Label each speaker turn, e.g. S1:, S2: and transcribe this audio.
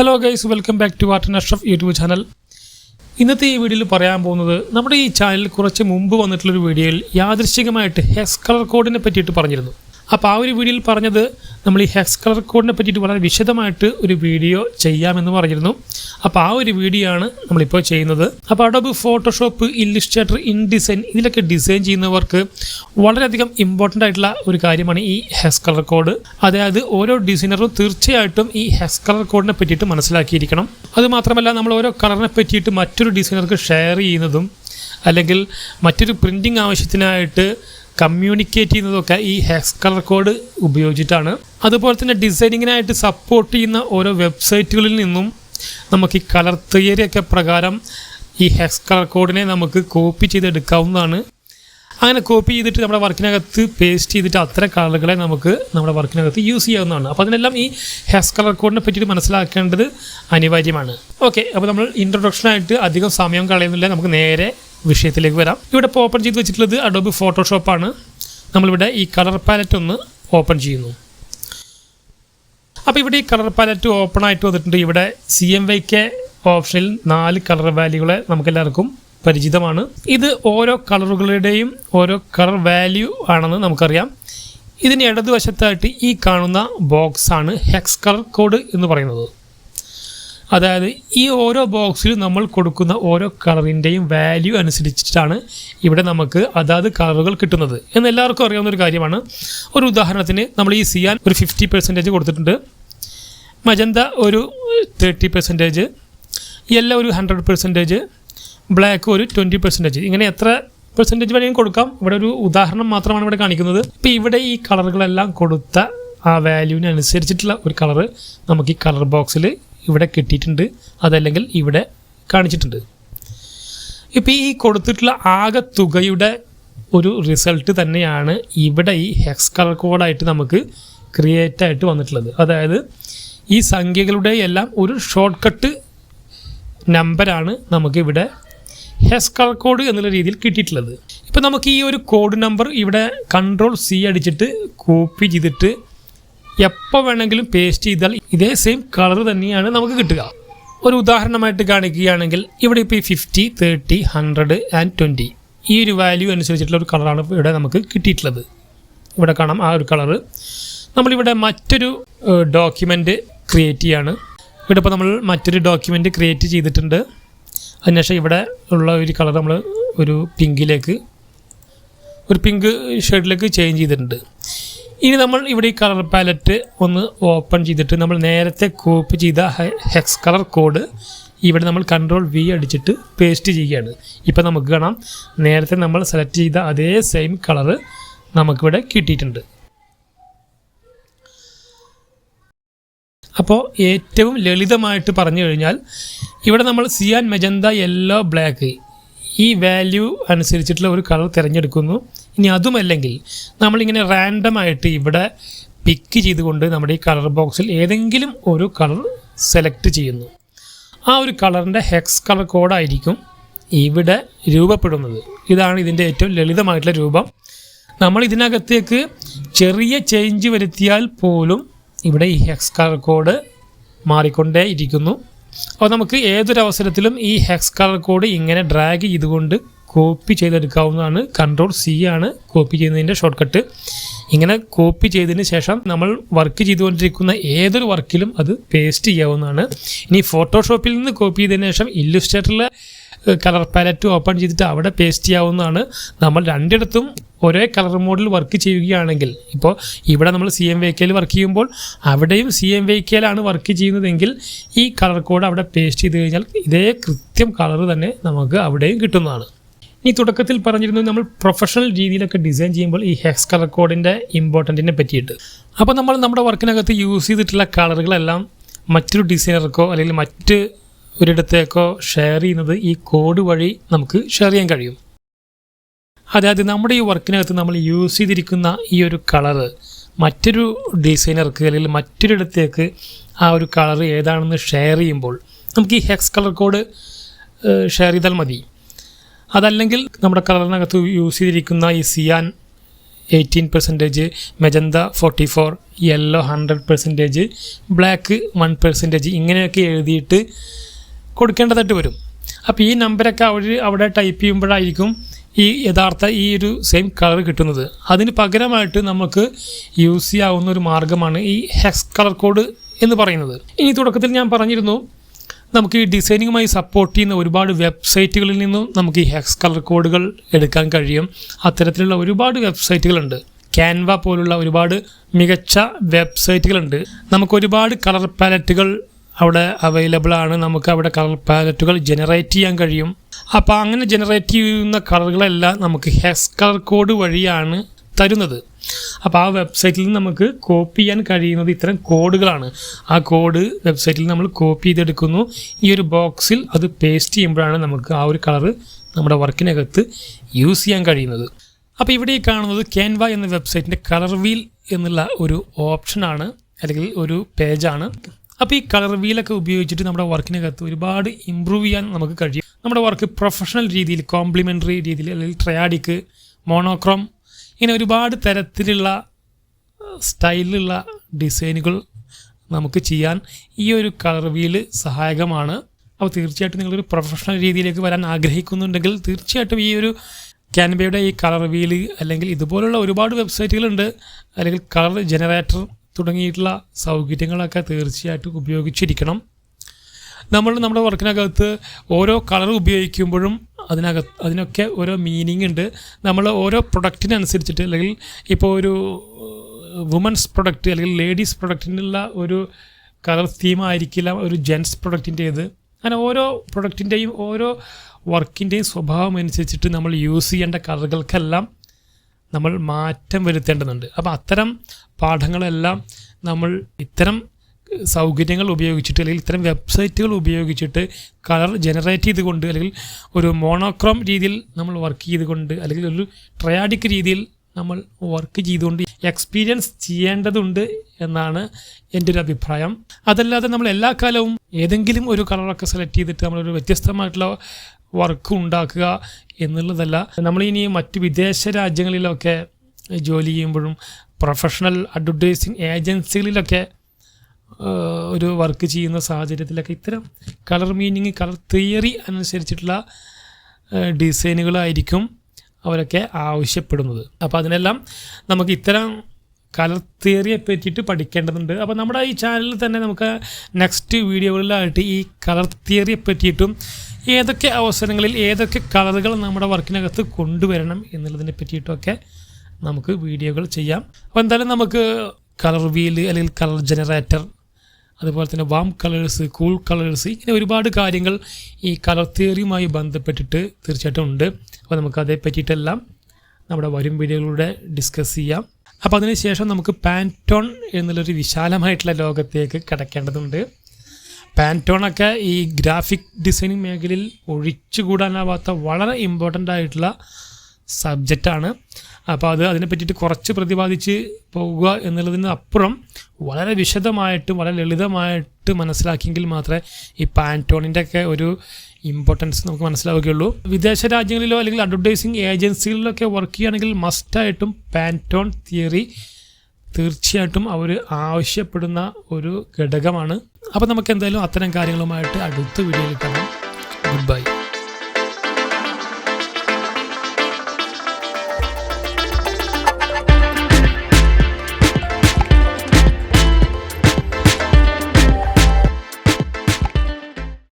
S1: Hello guys welcome back to art Ashraf YouTube channel ഇന്നത്തെ ഈ വീഡിയോയിൽ പറയാൻ പോകുന്നത് നമ്മുടെ ഈ ചാനൽ കുറച്ച് മുമ്പ് വന്നിട്ടുള്ളൊരു വീഡിയോയിൽ യാദൃശികമായിട്ട് ഹെസ് കളർ കോഡിനെ പറ്റിയിട്ട് പറഞ്ഞിരുന്നു. അപ്പോൾ ആ ഒരു വീഡിയോയിൽ പറഞ്ഞത് നമ്മൾ ഈ ഹെക്സ് കളർ കോഡിനെ പറ്റിയിട്ട് വളരെ വിശദമായിട്ട് ഒരു വീഡിയോ ചെയ്യാമെന്ന് പറഞ്ഞിരുന്നു. അപ്പോൾ ആ ഒരു വീഡിയോ ആണ് നമ്മളിപ്പോൾ ചെയ്യുന്നത്. അപ്പോൾ അഡോബ് ഫോട്ടോഷോപ്പ് ഇല്ലിസ്ട്രേറ്റർ ഇൻഡിസൈൻ ഇതിലൊക്കെ ഡിസൈൻ ചെയ്യുന്നവർക്ക് വളരെയധികം ഇമ്പോർട്ടന്റ് ആയിട്ടുള്ള ഒരു കാര്യമാണ് ഈ ഹെക്സ് കളർ കോഡ് അതായത് ഓരോ ഡിസൈനറും തീർച്ചയായിട്ടും ഈ ഹെക്സ് കളർ കോഡിനെ പറ്റിയിട്ട് മനസ്സിലാക്കിയിരിക്കണം. അതുമാത്രമല്ല നമ്മൾ ഓരോ കളറിനെ പറ്റിയിട്ട് മറ്റൊരു ഡിസൈനർക്ക് ഷെയർ ചെയ്യുന്നതും അല്ലെങ്കിൽ മറ്റൊരു പ്രിന്റിംഗ് ആവശ്യത്തിനായിട്ട് കമ്മ്യൂണിക്കേറ്റ് ചെയ്യുന്നതൊക്കെ ഈ ഹെക്സ് കളർ കോഡ് ഉപയോഗിച്ചിട്ടാണ്. അതുപോലെ തന്നെ ഡിസൈനിങ്ങിനായിട്ട് സപ്പോർട്ട് ചെയ്യുന്ന ഓരോ വെബ്സൈറ്റുകളിൽ നിന്നും നമുക്ക് ഈ കളർ തിയറി ഒക്കെ പ്രകാരം ഈ ഹെക്സ് കളർ കോഡിനെ നമുക്ക് കോപ്പി ചെയ്തെടുക്കാവുന്നതാണ്. അങ്ങനെ കോപ്പി ചെയ്തിട്ട് നമ്മുടെ വർക്കിനകത്ത് പേസ്റ്റ് ചെയ്തിട്ട് അത്ര കളറുകളെ നമുക്ക് നമ്മുടെ വർക്കിനകത്ത് യൂസ് ചെയ്യാവുന്നതാണ്. അപ്പോൾ അതിനെല്ലാം ഈ ഹെക്സ് കളർ കോഡിനെ പറ്റിയിട്ട് മനസ്സിലാക്കേണ്ടത് അനിവാര്യമാണ്. ഓക്കെ അപ്പോൾ നമ്മൾ ഇൻട്രൊഡക്ഷനായിട്ട് അധികം സമയം കളയുന്നില്ല. നമുക്ക് നേരെ വിഷയത്തിലേക്ക് വരാം. ഇവിടെ ഇപ്പോൾ ഓപ്പൺ ചെയ്ത് വെച്ചിട്ടുള്ളത് അഡോബ് ഫോട്ടോഷോപ്പാണ് നമ്മളിവിടെ ഈ കളർ പാലറ്റ് ഒന്ന് ഓപ്പൺ ചെയ്യുന്നു. അപ്പോൾ ഇവിടെ ഈ കളർ പാലറ്റ് ഓപ്പൺ ആയിട്ട് വന്നിട്ടുണ്ട്. ഇവിടെ സി എം വൈ കെ ഓപ്ഷനിൽ നാല് കളർ വാല്യൂകളെ നമുക്കെല്ലാവർക്കും പരിചിതമാണ്. ഇത് ഓരോ കളറുകളുടെയും ഓരോ കളർ വാല്യൂ ആണെന്ന് നമുക്കറിയാം. ഇതിന് ഇടതുവശത്തായിട്ട് ഈ കാണുന്ന ബോക്സാണ് ഹെക്സ് കളർ കോഡ് എന്ന് പറയുന്നത്. അതായത് ഈ ഓരോ ബോക്സിലും നമ്മൾ കൊടുക്കുന്ന ഓരോ കളറിന്റെയും വാല്യൂ അനുസരിച്ചിട്ടാണ് ഇവിടെ നമുക്ക് അതാത് കളറുകൾ കിട്ടുന്നത്. എന്ന് എല്ലാവർക്കും അറിയാവുന്ന ഒരു കാര്യമാണ്. ഒരു ഉദാഹരണത്തിന് നമ്മൾ ഈ സിയാൻ ഒരു ഫിഫ്റ്റി പെർസെന്റേജ് കൊടുത്തിട്ടുണ്ട്. മജന്ത ഒരു തേർട്ടി പെർസെന്റേജ് യെല്ലോ ഒരു ഹൺഡ്രഡ് പെർസെന്റേജ് ബ്ലാക്ക് ഒരു ട്വന്റി പെർസെന്റേജ് ഇങ്ങനെ എത്ര പെർസെന്റേജ് വേണമെങ്കിലും കൊടുക്കാം. ഇവിടെ ഒരു ഉദാഹരണം മാത്രമാണ് ഇവിടെ കാണിക്കുന്നത്. ഇപ്പോൾ ഇവിടെ ഈ കളറുകളെല്ലാം കൊടുത്ത ആ വാല്യൂവിന് അനുസരിച്ചിട്ടുള്ള ഒരു കളറ് നമുക്ക് ഈ കളർ ബോക്സിൽ ഇവിടെ കിട്ടിയിട്ടുണ്ട് അതല്ലെങ്കിൽ ഇവിടെ കാണിച്ചിട്ടുണ്ട്. ഇപ്പോൾ ഈ കൊടുത്തിട്ടുള്ള ആകെ തുകയുടെ ഒരു റിസൾട്ട് തന്നെയാണ് ഇവിടെ ഈ ഹെക്സ് കളർ കോഡായിട്ട് നമുക്ക് ക്രിയേറ്റ് ആയിട്ട് വന്നിട്ടുള്ളത്. അതായത് ഈ സംഖ്യകളുടെ എല്ലാം ഒരു ഷോർട്ട് കട്ട് നമ്പറാണ് നമുക്കിവിടെ ഹെസ് കളർ കോഡ് എന്നുള്ള രീതിയിൽ കിട്ടിയിട്ടുള്ളത്. ഇപ്പോൾ നമുക്ക് ഈ ഒരു കോഡ് നമ്പർ ഇവിടെ കൺട്രോൾ സി അടിച്ചിട്ട് കോപ്പി ചെയ്തിട്ട് എപ്പോൾ വേണമെങ്കിലും പേസ്റ്റ് ചെയ്താൽ ഇതേ സെയിം കളർ തന്നെയാണ് നമുക്ക് കിട്ടുക. ഒരു ഉദാഹരണമായിട്ട് കാണിക്കുകയാണെങ്കിൽ ഇവിടെ ഇപ്പോൾ ഈ fifty thirty hundred and twenty ഈ ഒരു വാല്യൂ അനുസരിച്ചിട്ടുള്ള ഒരു കളറാണ് ഇവിടെ നമുക്ക് കിട്ടിയിട്ടുള്ളത്. ഇവിടെ കാണാം ആ ഒരു കളറ് നമ്മളിവിടെ മറ്റൊരു ഡോക്യുമെന്റ് ക്രിയേറ്റ് ചെയ്യാണ്. ഇവിടെ ഇപ്പോൾ നമ്മൾ മറ്റൊരു ഡോക്യുമെന്റ് ക്രിയേറ്റ് ചെയ്തിട്ടുണ്ട്. അതിനുശേഷം ഇവിടെ ഉള്ള ഒരു കളർ നമ്മൾ ഒരു പിങ്കിലേക്ക് ഒരു പിങ്ക് ഷെയ്ഡിലേക്ക് ചേഞ്ച് ചെയ്തിട്ടുണ്ട്. ഇനി നമ്മൾ ഇവിടെ ഈ കളർ പാലറ്റ് ഒന്ന് ഓപ്പൺ ചെയ്തിട്ട് നമ്മൾ നേരത്തെ കോപ്പി ചെയ്ത ഹെക്സ് കളർ കോഡ് ഇവിടെ നമ്മൾ കൺട്രോൾ വി അടിച്ചിട്ട് പേസ്റ്റ് ചെയ്യുകയാണ്. ഇപ്പം നമുക്ക് കാണാം. നേരത്തെ നമ്മൾ സെലക്ട് ചെയ്ത അതേ സെയിം കളറ് നമുക്കിവിടെ കിട്ടിയിട്ടുണ്ട്. അപ്പോൾ ഏറ്റവും ലളിതമായിട്ട് പറഞ്ഞു കഴിഞ്ഞാൽ ഇവിടെ നമ്മൾ സിയാൻ മെജന്ത യെല്ലോ ബ്ലാക്ക് ഈ വാല്യൂ അനുസരിച്ചിട്ടുള്ള ഒരു കളർ തിരഞ്ഞെടുക്കുന്നു. ഇനി അതുമല്ലെങ്കിൽ നമ്മളിങ്ങനെ റാൻഡമായിട്ട് ഇവിടെ പിക്ക് ചെയ്തുകൊണ്ട് നമ്മുടെ ഈ കളർ ബോക്സിൽ ഏതെങ്കിലും ഒരു കളർ സെലക്ട് ചെയ്യുന്നു. ആ ഒരു കളറിന്റെ ഹെക്സ് കളർ കോഡായിരിക്കും ഇവിടെ രൂപപ്പെടുന്നത്. ഇതാണ് ഇതിന്റെ ഏറ്റവും ലളിതമായിട്ടുള്ള രൂപം. നമ്മൾ ഇതിനകത്തേക്ക് ചെറിയ ചേഞ്ച് വരുത്തിയാൽ പോലും ഇവിടെ ഈ ഹെക്സ് കളർ കോഡ് മാറിക്കൊണ്ടേ ഇരിക്കുന്നു അപ്പോൾ നമുക്ക് ഏതൊരവസരത്തിലും ഈ ഹെക്സ് കളർ കോഡ് ഇങ്ങനെ ഡ്രാഗ് ചെയ്തുകൊണ്ട് കോപ്പി ചെയ്തെടുക്കാവുന്നതാണ്. കൺട്രോൾ സി ആണ് കോപ്പി ചെയ്യുന്നതിന്റെ ഷോർട്ട് കട്ട് ഇങ്ങനെ കോപ്പി ചെയ്തതിന് ശേഷം നമ്മൾ വർക്ക് ചെയ്തുകൊണ്ടിരിക്കുന്ന ഏതൊരു വർക്കിലും അത് പേസ്റ്റ് ചെയ്യാവുന്നതാണ്. ഇനി ഫോട്ടോഷോപ്പിൽ നിന്ന് കോപ്പി ചെയ്തതിന് ശേഷം ഇല്ലുസ്ട്രേറ്ററിലെ കളർ പാലറ്റ് ഓപ്പൺ ചെയ്തിട്ട് അവിടെ പേസ്റ്റ് ചെയ്യാവുന്നതാണ്. നമ്മൾ രണ്ടിടത്തും ഒരേ കളർ മോഡിൽ വർക്ക് ചെയ്യുകയാണെങ്കിൽ ഇപ്പോൾ ഇവിടെ നമ്മൾ സി എം വൈ വർക്ക് ചെയ്യുമ്പോൾ അവിടെയും സി എം വൈ വർക്ക് ചെയ്യുന്നതെങ്കിൽ ഈ കളർ കോഡ് അവിടെ പേസ്റ്റ് ചെയ്ത് കഴിഞ്ഞാൽ ഇതേ കൃത്യം കളർ തന്നെ നമുക്ക് അവിടെയും കിട്ടുന്നതാണ്. ഈ തുടക്കത്തിൽ പറഞ്ഞിരുന്നത് നമ്മൾ പ്രൊഫഷണൽ രീതിയിലൊക്കെ ഡിസൈൻ ചെയ്യുമ്പോൾ ഈ ഹെക്സ് കളർ കോഡിന്റെ ഇമ്പോർട്ടന്റിനെ പറ്റിയിട്ട്. അപ്പോൾ നമ്മൾ നമ്മുടെ വർക്കിനകത്ത് യൂസ് ചെയ്തിട്ടുള്ള കളറുകളെല്ലാം മറ്റൊരു ഡിസൈനർക്കോ അല്ലെങ്കിൽ മറ്റ് ഒരിടത്തേക്കോ ഷെയർ ചെയ്യുന്നത് ഈ കോഡ് വഴി നമുക്ക് ഷെയർ ചെയ്യാൻ കഴിയും. അതായത് നമ്മുടെ ഈ വർക്കിനകത്ത് നമ്മൾ യൂസ് ചെയ്തിരിക്കുന്ന ഈ ഒരു കളറ് മറ്റൊരു ഡിസൈനർക്ക് അല്ലെങ്കിൽ മറ്റൊരിടത്തേക്ക് ആ ഒരു കളർ ഏതാണെന്ന് ഷെയർ ചെയ്യുമ്പോൾ നമുക്ക് ഈ ഹെക്സ് കളർ കോഡ് ഷെയർ ചെയ്താൽ മതി. അതല്ലെങ്കിൽ നമ്മുടെ കളറിനകത്ത് യൂസ് ചെയ്തിരിക്കുന്ന ഈ cyan eighteen percentage magenta forty four yellow hundred percentage black one percentage ഇങ്ങനെയൊക്കെ എഴുതിയിട്ട് കൊടുക്കേണ്ടതായിട്ട് വരും. അപ്പോൾ ഈ നമ്പരൊക്കെ അവർ അവിടെ ടൈപ്പ് ചെയ്യുമ്പോഴായിരിക്കും ഈ യഥാർത്ഥ ഈ ഒരു സെയിം കളർ കിട്ടുന്നത്. അതിന് പകരമായിട്ട് നമുക്ക് യൂസ് ചെയ്യാവുന്ന ഒരു മാർഗമാണ് ഈ ഹെക്സ് കളർ കോഡ് എന്ന് പറയുന്നത്. ഇനി തുടക്കത്തിൽ ഞാൻ പറഞ്ഞിരുന്നു നമുക്ക് ഈ ഡിസൈനിങ്ങുമായി സപ്പോർട്ട് ചെയ്യുന്ന ഒരുപാട് വെബ്സൈറ്റുകളിൽ നിന്നും നമുക്ക് ഈ ഹെക്സ് കളർ കോഡുകൾ എടുക്കാൻ കഴിയും. അത്തരത്തിലുള്ള ഒരുപാട് വെബ്സൈറ്റുകളുണ്ട് ക്യാൻവ പോലുള്ള ഒരുപാട് മികച്ച വെബ്സൈറ്റുകളുണ്ട് നമുക്ക് ഒരുപാട് കളർ പാലറ്റുകൾ അവിടെ അവൈലബിൾ ആണ്. നമുക്ക് അവിടെ കളർ പാലറ്റുകൾ ജനറേറ്റ് ചെയ്യാൻ കഴിയും. അപ്പോൾ അങ്ങനെ ജനറേറ്റ് ചെയ്യുന്ന കളറുകളെല്ലാം നമുക്ക് ഹെക്സ് കളർ കോഡ് വഴിയാണ് തരുന്നത്. അപ്പോൾ ആ വെബ്സൈറ്റിൽ നമുക്ക് കോപ്പി ചെയ്യാൻ കഴിയുന്നത് ഇത്തരം കോഡുകളാണ്. ആ കോഡ് വെബ്സൈറ്റിൽ നമ്മൾ കോപ്പി ചെയ്തെടുക്കുന്നു. ഈ ഒരു ബോക്സിൽ അത് പേസ്റ്റ് ചെയ്യുമ്പോഴാണ് നമുക്ക് ആ ഒരു കളറ് നമ്മുടെ വർക്കിനകത്ത് യൂസ് ചെയ്യാൻ കഴിയുന്നത്. അപ്പോൾ ഇവിടെ ഈ കാണുന്നത് ക്യാൻവ എന്ന വെബ്സൈറ്റിന്റെ കളർ വീൽ എന്നുള്ള ഒരു ഓപ്ഷനാണ് അല്ലെങ്കിൽ ഒരു പേജാണ് അപ്പോൾ ഈ കളർ വീലൊക്കെ ഉപയോഗിച്ചിട്ട് നമ്മുടെ വർക്കിനകത്ത് ഒരുപാട് ഇമ്പ്രൂവ് ചെയ്യാൻ നമുക്ക് കഴിയും. നമ്മുടെ വർക്ക് പ്രൊഫഷണൽ രീതിയിൽ കോംപ്ലിമെന്ററി രീതിയിൽ അല്ലെങ്കിൽ ട്രയാഡിക്ക് മോണോക്രോം ഇങ്ങനെ ഒരുപാട് തരത്തിലുള്ള സ്റ്റൈലിലുള്ള ഡിസൈനുകൾ നമുക്ക് ചെയ്യാൻ ഈ ഒരു കളർ വീൽ സഹായകമാണ്. അപ്പോൾ തീർച്ചയായിട്ടും നിങ്ങളൊരു പ്രൊഫഷണൽ രീതിയിലേക്ക് വരാൻ ആഗ്രഹിക്കുന്നുണ്ടെങ്കിൽ തീർച്ചയായിട്ടും ഈ ഒരു ക്യാൻബയുടെ ഈ കളർ വീൽ അല്ലെങ്കിൽ ഇതുപോലുള്ള ഒരുപാട് വെബ്സൈറ്റുകളുണ്ട് അല്ലെങ്കിൽ കളർ ജനറേറ്റർ തുടങ്ങിയിട്ടുള്ള സൗകര്യങ്ങളൊക്കെ തീർച്ചയായിട്ടും ഉപയോഗിച്ചിരിക്കണം. നമ്മൾ നമ്മുടെ വർക്കിനകത്ത് ഓരോ കളർ ഉപയോഗിക്കുമ്പോഴും അതിനകത്ത് അതിനൊക്കെ ഓരോ മീനിങ് ഉണ്ട്. നമ്മൾ ഓരോ പ്രൊഡക്റ്റിനനുസരിച്ചിട്ട് അല്ലെങ്കിൽ ഇപ്പോൾ ഒരു വുമൻസ് പ്രൊഡക്റ്റ് അല്ലെങ്കിൽ ലേഡീസ് പ്രൊഡക്റ്റിനുള്ള ഒരു കളർ തീം ആയിരിക്കില്ല ഒരു ജെൻസ് പ്രൊഡക്റ്റിന്റേത് അങ്ങനെ ഓരോ പ്രൊഡക്റ്റിന്റെയും ഓരോ വർക്കിന്റെയും സ്വഭാവം അനുസരിച്ചിട്ട് നമ്മൾ യൂസ് ചെയ്യേണ്ട കളറുകൾക്കെല്ലാം നമ്മൾ മാറ്റം വരുത്തേണ്ടതുണ്ട്. അപ്പോൾ അത്തരം പാഠങ്ങളെല്ലാം നമ്മൾ ഇത്തരം സൗകര്യങ്ങൾ ഉപയോഗിച്ചിട്ട് അല്ലെങ്കിൽ ഇത്തരം വെബ്സൈറ്റുകൾ ഉപയോഗിച്ചിട്ട് കളർ ജനറേറ്റ് ചെയ്തുകൊണ്ട് അല്ലെങ്കിൽ ഒരു മോണോക്രോം രീതിയിൽ നമ്മൾ വർക്ക് ചെയ്തുകൊണ്ട് അല്ലെങ്കിൽ ഒരു ട്രയാഡിക് രീതിയിൽ നമ്മൾ വർക്ക് ചെയ്തുകൊണ്ട് എക്സ്പീരിയൻസ് ചെയ്യേണ്ടതുണ്ട് എന്നാണ് എന്റെ ഒരു അഭിപ്രായം. അതല്ലാതെ നമ്മൾ എല്ലാ കാലവും ഏതെങ്കിലും ഒരു കളറൊക്കെ സെലക്ട് ചെയ്തിട്ട് നമ്മളൊരു വ്യത്യസ്തമായിട്ടുള്ള വർക്ക് ഉണ്ടാക്കുക എന്നുള്ളതല്ല. നമ്മളിനി മറ്റ് വിദേശ രാജ്യങ്ങളിലൊക്കെ ജോലി ചെയ്യുമ്പോഴും പ്രൊഫഷണൽ അഡ്വർടൈസിങ് ഏജൻസികളിലൊക്കെ ഒരു വർക്ക് ചെയ്യുന്ന സാഹചര്യത്തിലൊക്കെ ഇത്തരം കളർ മീനിങ് കളർ തിയറി അനുസരിച്ചിട്ടുള്ള ഡിസൈനുകളായിരിക്കും അവരൊക്കെ ആവശ്യപ്പെടുന്നത്. അപ്പോൾ അതിനെല്ലാം നമുക്ക് ഇത്തരം കളർ തിയറിയെ പറ്റിയിട്ട് പഠിക്കേണ്ടതുണ്ട്. അപ്പോൾ നമ്മുടെ ഈ ചാനലിൽ തന്നെ നമുക്ക് നെക്സ്റ്റ് വീഡിയോകളിലായിട്ട് ഈ കളർ തിയറിയെ പറ്റിയിട്ടും ഏതൊക്കെ അവസരങ്ങളിൽ ഏതൊക്കെ കളറുകൾ നമ്മുടെ വർക്കിനകത്ത് കൊണ്ടുവരണം എന്നുള്ളതിനെ പറ്റിയിട്ടൊക്കെ നമുക്ക് വീഡിയോകൾ ചെയ്യാം. അപ്പോൾ എന്തായാലും നമുക്ക് കളർ വീൽ അല്ലെങ്കിൽ കളർ ജനറേറ്റർ അതുപോലെ തന്നെ വാം കളേഴ്സ് കൂൾ കളേഴ്സ് ഇങ്ങനെ ഒരുപാട് കാര്യങ്ങൾ ഈ കളർ തിയറിയുമായി ബന്ധപ്പെട്ടിട്ട് തീർച്ചയായിട്ടും ഉണ്ട്. അപ്പോൾ നമുക്ക് അതേ പറ്റിയിട്ടെല്ലാം നമ്മുടെ വരും വീഡിയോകളിലൂടെ ഡിസ്കസ് ചെയ്യാം. അപ്പോൾ അതിനുശേഷം നമുക്ക് പാന്റോൺ എന്നുള്ളൊരു വിശാലമായിട്ടുള്ള ലോകത്തേക്ക് കിടക്കേണ്ടതുണ്ട്. പാന്റോണൊക്കെ ഈ ഗ്രാഫിക് ഡിസൈനിങ് മേഖലയിൽ ഒഴിച്ചുകൂടാനാവാത്ത വളരെ ഇമ്പോർട്ടന്റ് ആയിട്ടുള്ള സബ്ജക്റ്റാണ്. അപ്പോൾ അത് അതിനെ പറ്റിയിട്ട് കുറച്ച് പ്രതിപാദിച്ച് പോകുക എന്നുള്ളതിന് അപ്പുറം വളരെ വിശദമായിട്ടും വളരെ ലളിതമായിട്ട് മനസ്സിലാക്കിയെങ്കിൽ മാത്രമേ ഈ പാന്റോണിന്റെ ഒക്കെ ഒരു ഇമ്പോർട്ടൻസ് നമുക്ക് മനസ്സിലാവുകയുള്ളൂ. വിദേശ രാജ്യങ്ങളിലോ അല്ലെങ്കിൽ അഡ്വർടൈസിങ് ഏജൻസികളിലൊക്കെ വർക്ക് ചെയ്യുകയാണെങ്കിൽ മസ്റ്റായിട്ടും പാന്റോൺ തിയറി തീർച്ചയായിട്ടും അവർ ആവശ്യപ്പെടുന്ന ഒരു ഘടകമാണ്. അപ്പോൾ നമുക്ക് എന്തായാലും അത്തരം കാര്യങ്ങളുമായിട്ട് അടുത്ത വീഡിയോയിൽ കാണാം. Good bye